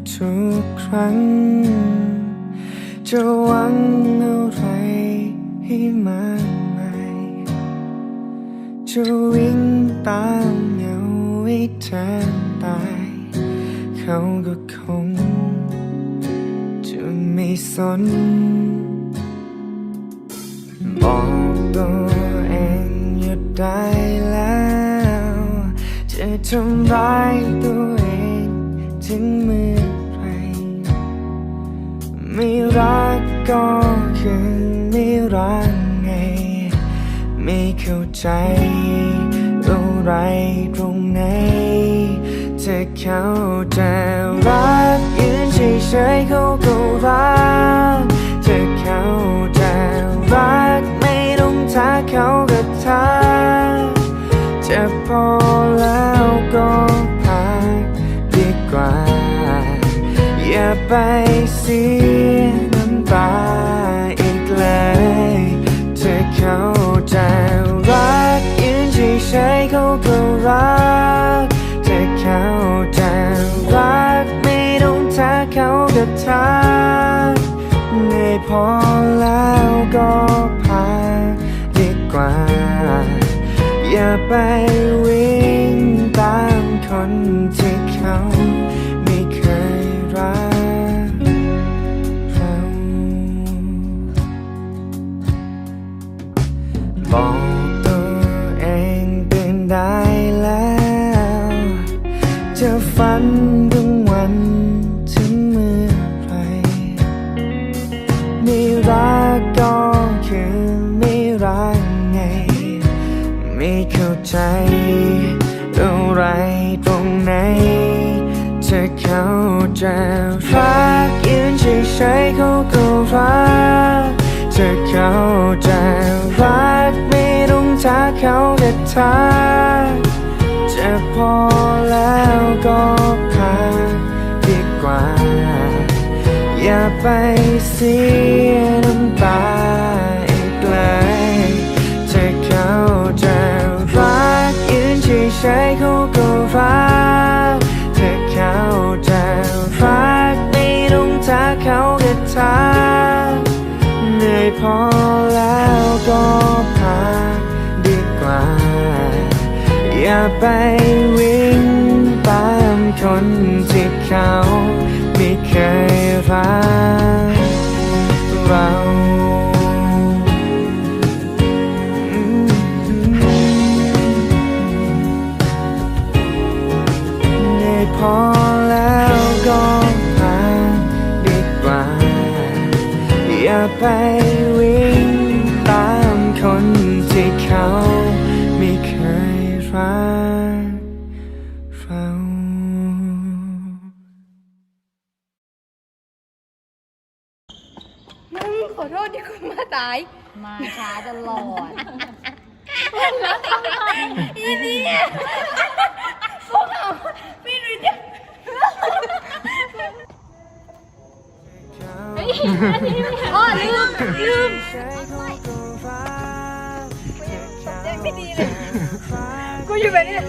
่ทุกครั้ง จะหวังอะไรให้มากมายจะวิ่งตามเหงาให้แทนตาย เขาก็คง จะไม่สน บอกตัวเองหยุดได้แล้ว จะทำร้ายตัวเองถึง รักก็คือไม่รักไง ไม่เข้าใจอะไรตรงไหนจะเขาจะรักยืนเฉยๆเขาก็ ไปเสียน้ำตาอีกเลย เธอเขาจะรักยืนเฉยๆเขาก็รัก เธอเขาจะรักไม่ต้องทักเขาก็ทักในพอ จะฝันถึงวันถึงเมื่อไหรไม่รักก็คือไม่รักไง ไม่เข้าใจอะไรตรงไหนจะเขาจะรักยืนเฉยๆเขาก็รักจะเขาจะ ไปเสียน้ำตาอีกเลยเธอเข้าจะรักยืนเฉยๆเขาก็รักเธอเข้าจะรักไม่ต้องทักเขาก็ทักเหนื่อยพอแล้วก็พักดีกว่า อย่าไปวิ่งตามคนที่เขา เราเหนื่อยพอแล้วก็พักดีกว่า อย่าไปวิ่งตามคนที่เขา อโทษที่กูมาตายมาช้าตลอดอีนี่พวกเราพี่นุ้ยเนี่ยอ๋อลืมลืมยังไม่ดีเลยกูอยู่แบบนี้เห